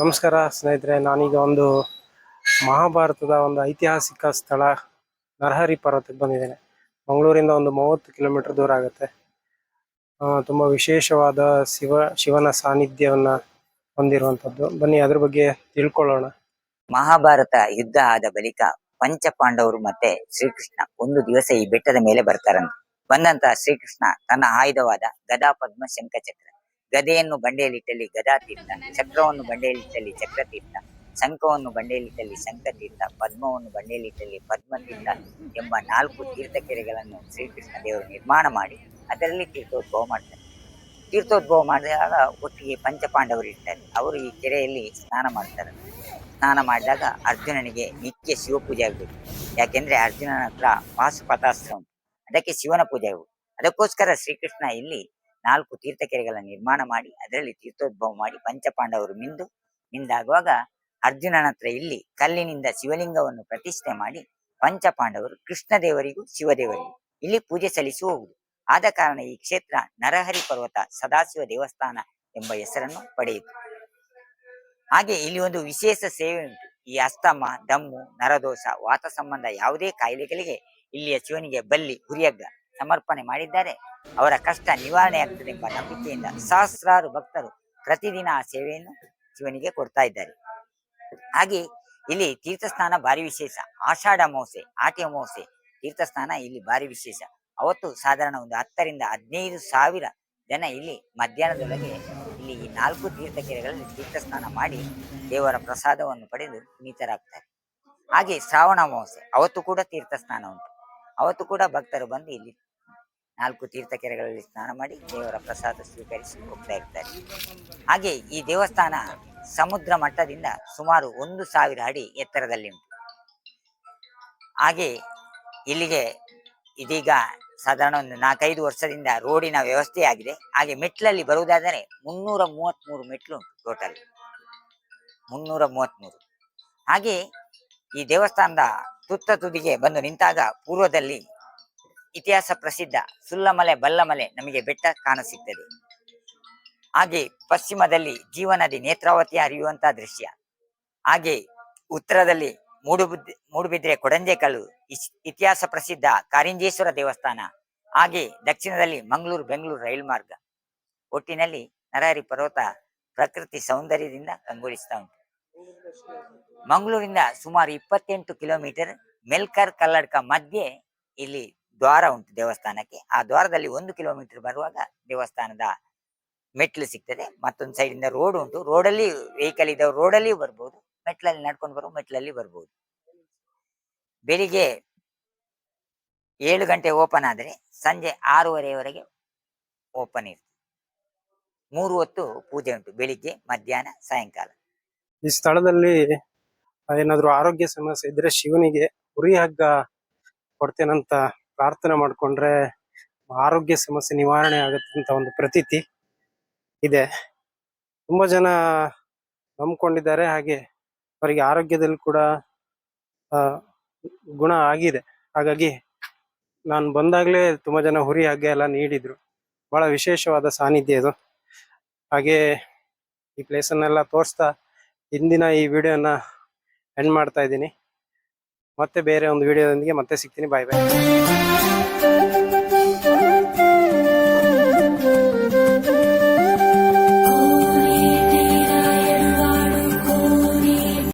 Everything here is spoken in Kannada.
ನಮಸ್ಕಾರ, ಸ್ನೇಹಿತರೆ. ನಾನೀಗ ಒಂದು ಮಹಾಭಾರತದ ಒಂದು ಐತಿಹಾಸಿಕ ಸ್ಥಳ ನರಹರಿ ಪರ್ವತಕ್ಕೆ ಬಂದಿದ್ದೇನೆ. ಮಂಗಳೂರಿಂದ ಒಂದು ಮೂವತ್ತು ಕಿಲೋಮೀಟರ್ ದೂರ ಆಗುತ್ತೆ. ತುಂಬ ವಿಶೇಷವಾದ ಶಿವ, ಶಿವನ ಸಾನ್ನಿಧ್ಯವನ್ನು ಹೊಂದಿರುವಂತದ್ದು ಬನ್ನಿ, ಅದ್ರ ಬಗ್ಗೆ ತಿಳ್ಕೊಳ್ಳೋಣ. ಮಹಾಭಾರತ ಯುದ್ಧ ಆದ ಬಳಿಕ ಪಂಚ ಪಾಂಡವರು ಮತ್ತೆ ಶ್ರೀಕೃಷ್ಣ ಒಂದು ದಿವಸ ಈ ಬೆಟ್ಟದ ಮೇಲೆ ಬರ್ತಾರಂತೆ. ಬಂದಂತಹ ಶ್ರೀಕೃಷ್ಣ ತನ್ನ ಆಯುಧವಾದ ಗದಾ ಪದ್ಮ ಶಂಖಚಕ್ರ ಗದೆಯನ್ನು ಬಂಡೆಯಲ್ಲಿಟ್ಟಲ್ಲಿ ಗದಾ ತೀರ್ಥ, ಚಕ್ರವನ್ನು ಬಂಡೆಯಲ್ಲಿಟ್ಟಲ್ಲಿ ಚಕ್ರ ತೀರ್ಥ ಶಂಖವನ್ನು ಬಂಡೆಯಲ್ಲಿಟ್ಟಲ್ಲಿ ಶಂಖತೀರ್ಥ ಪದ್ಮವನ್ನು ಬಂಡೆಯಲ್ಲಿಟ್ಟಲ್ಲಿ ಪದ್ಮತೀರ್ಥ ಎಂಬ ನಾಲ್ಕು ತೀರ್ಥಕೆರೆಗಳನ್ನು ಶ್ರೀಕೃಷ್ಣ ದೇವರು ನಿರ್ಮಾಣ ಮಾಡಿ ಅದರಲ್ಲಿ ತೀರ್ಥೋದ್ಭವ ಮಾಡ್ತಾರೆ. ತೀರ್ಥೋದ್ಭವ ಮಾಡಿದಾಗ ಒಟ್ಟಿಗೆ ಪಂಚಪಾಂಡವರು ಇರ್ತಾರೆ. ಅವರು ಈ ಕೆರೆಯಲ್ಲಿ ಸ್ನಾನ ಮಾಡ್ತಾರೆ. ಸ್ನಾನ ಮಾಡಿದಾಗ ಅರ್ಜುನನಿಗೆ ನಿತ್ಯ ಶಿವ ಪೂಜೆ ಆಗ್ಬೇಕು. ಯಾಕೆಂದ್ರೆ ಅರ್ಜುನನ ಹತ್ರ ಪಾಶುಪತಾಸ್ತ್ರ ಉಂಟು. ಅದಕ್ಕೆ ಶಿವನ ಪೂಜೆ ಆಗಬೇಕು. ಅದಕ್ಕೋಸ್ಕರ ಶ್ರೀಕೃಷ್ಣ ಇಲ್ಲಿ ನಾಲ್ಕು ತೀರ್ಥಕೆರೆಗಳ ನಿರ್ಮಾಣ ಮಾಡಿ, ಅದರಲ್ಲಿ ತೀರ್ಥೋದ್ಭವ ಮಾಡಿ ಪಂಚಪಾಂಡವರು ಮಿಂದು, ಮಿಂದಾಗುವಾಗ ಅರ್ಜುನನ ಹತ್ರ ಇಲ್ಲಿ ಕಲ್ಲಿನಿಂದ ಶಿವಲಿಂಗವನ್ನು ಪ್ರತಿಷ್ಠೆ ಮಾಡಿ ಪಂಚಪಾಂಡವರು ಕೃಷ್ಣ ದೇವರಿಗೂ ಶಿವದೇವರಿಗೂ ಇಲ್ಲಿ ಪೂಜೆ ಸಲ್ಲಿಸಿ ಹೋಗುದು ಆದ ಕಾರಣ ಈ ಕ್ಷೇತ್ರ ನರಹರಿ ಪರ್ವತ ಸದಾಶಿವ ದೇವಸ್ಥಾನ ಎಂಬ ಹೆಸರನ್ನು ಪಡೆಯಿತು. ಹಾಗೆ ಇಲ್ಲಿ ಒಂದು ವಿಶೇಷ ಸೇವೆ ಉಂಟು. ಈ ಅಸ್ತಮ, ದಮ್ಮು, ನರದೋಷ, ವಾತ ಸಂಬಂಧ ಯಾವುದೇ ಕಾಯಿಲೆಗಳಿಗೆ ಇಲ್ಲಿಯ ಶಿವನಿಗೆ ಬಲ್ಲಿ ಹುರಿಯಗ್ಗ ಸಮರ್ಪಣೆ ಮಾಡಿದ್ದಾರೆ. ಅವರ ಕಷ್ಟ ನಿವಾರಣೆ ಆಗ್ತದೆ ಎಂಬ ನಂಬಿಕೆಯಿಂದ ಸಹಸ್ರಾರು ಭಕ್ತರು ಪ್ರತಿದಿನ ಆ ಸೇವೆಯನ್ನು ಶಿವನಿಗೆ ಕೊಡ್ತಾ ಇದ್ದಾರೆ. ಹಾಗೆ ಇಲ್ಲಿ ತೀರ್ಥಸ್ನಾನ ಭಾರಿ ವಿಶೇಷ. ಆಷಾಢ ಅಮಾವಾಸ್ಯೆ ಆಟಿ ಅಮಾವಾಸ್ಯೆ ತೀರ್ಥಸ್ನಾನ ಇಲ್ಲಿ ಭಾರಿ ವಿಶೇಷ. ಅವತ್ತು ಸಾಧಾರಣ ಒಂದು ಹತ್ತರಿಂದ ಹದಿನೈದು ಸಾವಿರ ಜನ ಇಲ್ಲಿ ಮಧ್ಯಾಹ್ನದೊಳಗೆ ಇಲ್ಲಿ ಈ ನಾಲ್ಕು ತೀರ್ಥಕೆರೆಗಳಲ್ಲಿ ತೀರ್ಥಸ್ನಾನ ಮಾಡಿ ದೇವರ ಪ್ರಸಾದವನ್ನು ಪಡೆದು ಪುನೀತರಾಗ್ತಾರೆ. ಹಾಗೆ ಶ್ರಾವಣ ಅಮಾವಾಸ್ಯೆ, ಅವತ್ತು ಕೂಡ ತೀರ್ಥಸ್ನಾನ ಉಂಟು. ಅವತ್ತು ಕೂಡ ಭಕ್ತರು ಬಂದು ಇಲ್ಲಿ ನಾಲ್ಕು ತೀರ್ಥಕೆರೆಗಳಲ್ಲಿ ಸ್ನಾನ ಮಾಡಿ ದೇವರ ಪ್ರಸಾದ ಸ್ವೀಕರಿಸಿ ಹೋಗ್ತಾ ಇರ್ತಾರೆ. ಹಾಗೆ ಈ ದೇವಸ್ಥಾನ ಸಮುದ್ರ ಮಟ್ಟದಿಂದ ಸುಮಾರು ಒಂದು ಸಾವಿರ ಅಡಿ ಎತ್ತರದಲ್ಲಿ ಉಂಟು ಹಾಗೆ ಇಲ್ಲಿಗೆ ಇದೀಗ ಸಾಧಾರಣ ಒಂದು ನಾಲ್ಕೈದು ವರ್ಷದಿಂದ ರೋಡಿನ ವ್ಯವಸ್ಥೆ ಆಗಿದೆ. ಹಾಗೆ ಮೆಟ್ಲಲ್ಲಿ ಬರುವುದಾದರೆ ಮುನ್ನೂರ ಮೂವತ್ತ್ಮೂರು ಮೆಟ್ಲು ಉಂಟು ಟೋಟಲ್ ಮುನ್ನೂರ ಮೂವತ್ತ್ಮೂರು ಹಾಗೆ ಈ ದೇವಸ್ಥಾನದ ತುತ್ತ ತುದಿಗೆ ಬಂದು ನಿಂತಾಗ ಪೂರ್ವದಲ್ಲಿ ಇತಿಹಾಸ ಪ್ರಸಿದ್ಧ ಸುಲ್ಲಮಲೆ ಬಲ್ಲಮಲೆ ನಮಗೆ ಬೆಟ್ಟ ಕಾಣಸಿಗ್ತದೆ. ಹಾಗೆ ಪಶ್ಚಿಮದಲ್ಲಿ ಜೀವನದಿ ನೇತ್ರಾವತಿ ಹರಿಯುವಂತಹ ದೃಶ್ಯ. ಹಾಗೆ ಉತ್ತರದಲ್ಲಿ ಮೂಡುಬಿದ್ ಮೂಡುಬಿದ್ರೆ ಕೊಡಂಜೆಕಲ್ಲು ಇತಿಹಾಸ ಪ್ರಸಿದ್ಧ ಕಾರಿಂಜೇಶ್ವರ ದೇವಸ್ಥಾನ. ಹಾಗೆ ದಕ್ಷಿಣದಲ್ಲಿ ಮಂಗಳೂರು, ಬೆಂಗಳೂರು ರೈಲು ಮಾರ್ಗ. ಒಟ್ಟಿನಲ್ಲಿ ನರಹರಿ ಪರ್ವತ ಪ್ರಕೃತಿ ಸೌಂದರ್ಯದಿಂದ ಕಂಗೊಳಿಸ್ತಾ ಉಂಟು. ಮಂಗಳೂರಿಂದ ಸುಮಾರು ಇಪ್ಪತ್ತೆಂಟು ಕಿಲೋಮೀಟರ್ ಮೆಲ್ಕರ್ ಕಲ್ಲಡ್ಕ ಮಧ್ಯೆ ಇಲ್ಲಿ ದ್ವಾರ ಉಂಟು ದೇವಸ್ಥಾನಕ್ಕೆ. ಆ ದ್ವಾರದಲ್ಲಿ ಒಂದು ಕಿಲೋಮೀಟರ್ ಬರುವಾಗ ದೇವಸ್ಥಾನದ ಮೆಟ್ಲು ಸಿಗ್ತದೆ. ಮತ್ತೊಂದು ಸೈಡ್ ಇಂದ ರೋಡ್ ಉಂಟು. ರೋಡಲ್ಲಿ ವೆಹಿಕಲ್ ರೋಡ್ ಅಲ್ಲಿ ಬರ್ಬೋದು. ಮೆಟ್ಲಲ್ಲಿ ನಡ್ಕೊಂಡು ಬರುವ ಮೆಟ್ಲಲ್ಲಿ ಬರ್ಬೋದು. ಬೆಳಿಗ್ಗೆ ಏಳು ಗಂಟೆ ಓಪನ್ ಆದ್ರೆ ಸಂಜೆ ಆರೂವರೆವರೆಗೆ ಓಪನ್ ಇರ್ತದೆ. ಮೂರು ಹೊತ್ತು ಪೂಜೆ ಉಂಟು. ಬೆಳಿಗ್ಗೆ, ಮಧ್ಯಾಹ್ನ, ಸಾಯಂಕಾಲ. ಈ ಸ್ಥಳದಲ್ಲಿ ಏನಾದರೂ ಆರೋಗ್ಯ ಸಮಸ್ಯೆ ಇದ್ರೆ ಶಿವನಿಗೆ ಉರಿ ಹಗ್ಗ ಕೊಡ್ತೇನಂತ ಪ್ರಾರ್ಥನೆ ಮಾಡ್ಕೊಂಡ್ರೆ ಆರೋಗ್ಯ ಸಮಸ್ಯೆ ನಿವಾರಣೆ ಆಗುತ್ತೆ ಅಂತ ಒಂದು ಪ್ರತೀತಿ ಇದೆ. ತುಂಬಾ ಜನ ನಂಬ್ಕೊಂಡಿದ್ದಾರೆ. ಹಾಗೆ ಅವರಿಗೆ ಆರೋಗ್ಯದಲ್ಲಿ ಕೂಡ ಗುಣ ಆಗಿದೆ. ಹಾಗಾಗಿ ನಾನು ಬಂದಾಗಲೇ ತುಂಬಾ ಜನ ಹುರಿ ಹಗ್ಗೆ ಎಲ್ಲ ನೀಡಿದ್ರು. ಬಹಳ ವಿಶೇಷವಾದ ಸಾನ್ನಿಧ್ಯ ಇದು. ಹಾಗೆ ಈ ಪ್ಲೇಸನ್ನೆಲ್ಲ ತೋರಿಸ್ತಾ ಇಂದಿನ ಈ ವಿಡಿಯೋನ ಎಂಡ್ ಮಾಡ್ತಾ ಇದ್ದೀನಿ. ಮತ್ತೆ ಬೇರೆ ಒಂದು ವಿಡಿಯೋದೊಂದಿಗೆ ಮತ್ತೆ ಸಿಗ್ತೀನಿ. ಬಾಯ್ ಬಾಯ್